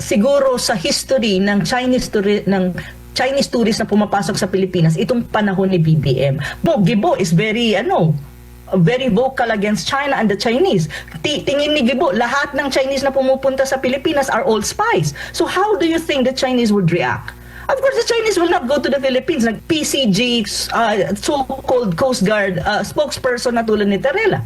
siguro sa history ng Chinese touri- ng Chinese tourist na pumapasok sa Pilipinas itong panahon ni BBM. Mo Gibo is very ano very vocal against China and the Chinese. Ti- tingin ni Gibo, lahat ng Chinese na pumupunta sa Pilipinas are all spies. So how do you think the Chinese would react? Of course, the Chinese will not go to the Philippines. Like PCG, uh, so-called Coast Guard uh, spokesperson na tulad ni Terela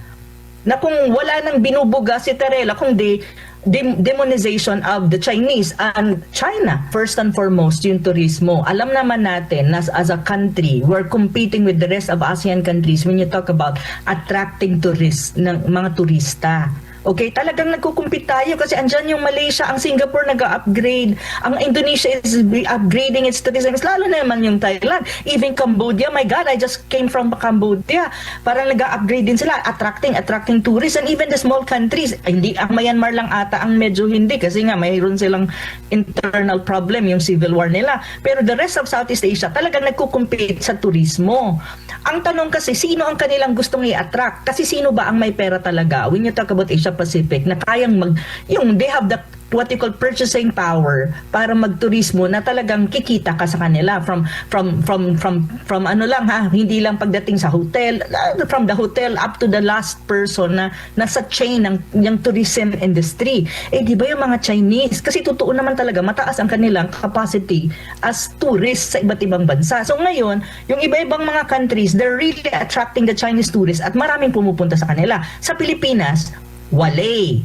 na kung wala nang binubuga si Terela, kundi dem- demonization of the Chinese and China, first and foremost, yung turismo. Alam naman natin na as a country, we're competing with the rest of ASEAN countries when you talk about attracting tourists, ng mga turista. Okay, talagang nagkukumpit tayo kasi andyan yung Malaysia, ang Singapore nag-upgrade, ang Indonesia is upgrading its tourism, lalo na naman yung Thailand. Even Cambodia, my God, I just came from Cambodia. Parang nag-upgrade din sila, attracting, attracting tourists and even the small countries. Hindi, ang Myanmar lang ata ang medyo hindi kasi nga mayroon silang internal problem yung civil war nila. Pero the rest of Southeast Asia talagang nagkukumpit sa turismo. Ang tanong kasi, sino ang kanilang gustong i-attract? Kasi sino ba ang may pera talaga? When you talk about Asia Pacific, na kayang mag, yung they have the what you call purchasing power para magturismo na talagang kikita ka sa kanila from from from from from ano lang ha? Hindi lang pagdating sa hotel uh, from the hotel up to the last person na nasa chain ng yung tourism industry. Eh di ba yung mga Chinese? Kasi totoo naman talaga mataas ang kanilang capacity as tourists sa iba't ibang bansa. So ngayon yung iba-ibang mga countries they're really attracting the Chinese tourists at maraming pumupunta sa kanila. Sa Pilipinas wale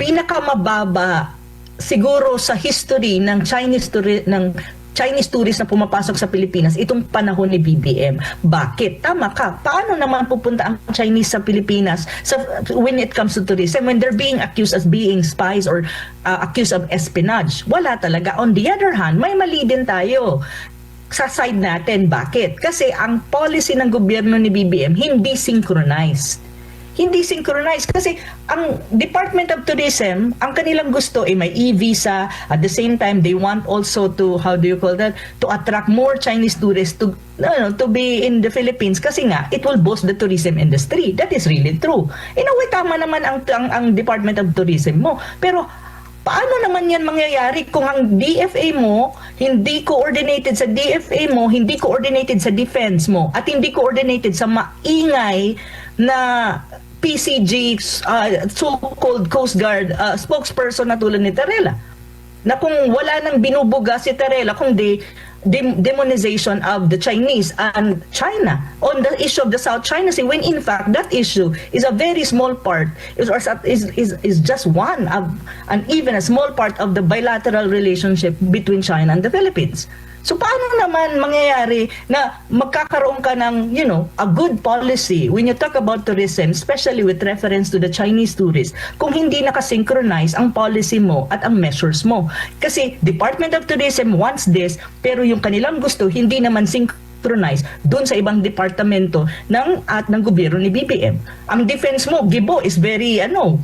pinakamababa siguro sa history ng Chinese touri- ng Chinese tourist na pumapasok sa Pilipinas itong panahon ni BBM. Bakit? Tama ka. Paano naman pupunta ang Chinese sa Pilipinas sa, when it comes to tourism when they're being accused as being spies or uh, accused of espionage? Wala talaga. On the other hand, may mali din tayo sa side natin. Bakit? Kasi ang policy ng gobyerno ni BBM hindi synchronized hindi synchronized kasi ang Department of Tourism, ang kanilang gusto ay may e-visa at the same time they want also to how do you call that to attract more Chinese tourists to no, no, to be in the Philippines kasi nga it will boost the tourism industry. That is really true. In a way tama naman ang ang, ang Department of Tourism mo. Pero Paano naman yan mangyayari kung ang DFA mo hindi coordinated sa DFA mo, hindi coordinated sa defense mo, at hindi coordinated sa maingay na PCG, uh, so-called Coast Guard uh, spokesperson na tulad ni Terela? Na kung wala nang binubuga si Terela, kundi dem- demonization of the Chinese and China on the issue of the South China Sea when in fact that issue is a very small part is is is, is just one of and even a small part of the bilateral relationship between China and the Philippines. So paano naman mangyayari na magkakaroon ka ng, you know, a good policy when you talk about tourism, especially with reference to the Chinese tourists, kung hindi nakasynchronize ang policy mo at ang measures mo. Kasi Department of Tourism wants this, pero yung kanilang gusto hindi naman synchronize doon sa ibang departamento ng at ng gobyerno ni BBM. Ang defense mo, Gibo is very ano,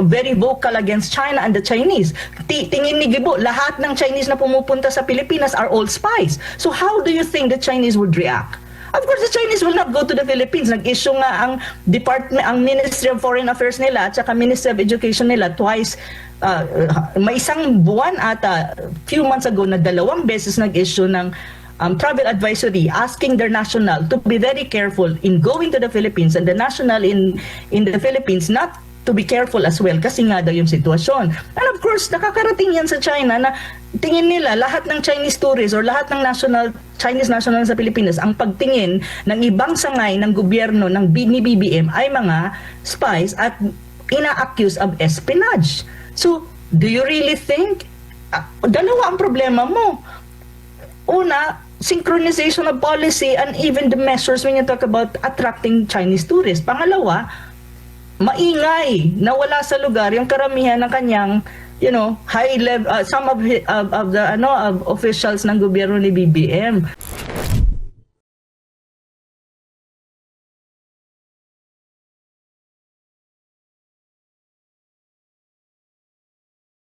very vocal against China and the Chinese. Ti- tingin ni Gibo, lahat ng Chinese na pumupunta sa Pilipinas are all spies. So how do you think the Chinese would react? Of course, the Chinese will not go to the Philippines. Nag-issue nga ang department, ang Ministry of Foreign Affairs nila at saka Ministry of Education nila twice uh, may isang buwan ata few months ago na dalawang beses nag-issue ng um, travel advisory asking their national to be very careful in going to the Philippines and the national in in the Philippines not to be careful as well kasi nga daw yung sitwasyon. And of course, nakakarating yan sa China na tingin nila lahat ng Chinese tourists or lahat ng national Chinese national sa Pilipinas ang pagtingin ng ibang sangay ng gobyerno ng ni BBM ay mga spies at ina-accuse of espionage. So, do you really think ah, dalawa ang problema mo? Una, synchronization of policy and even the measures when you talk about attracting Chinese tourists. Pangalawa, maingay na wala sa lugar yung karamihan ng kanyang you know high level uh, some of, of, of the ano of officials ng gobyerno ni BBM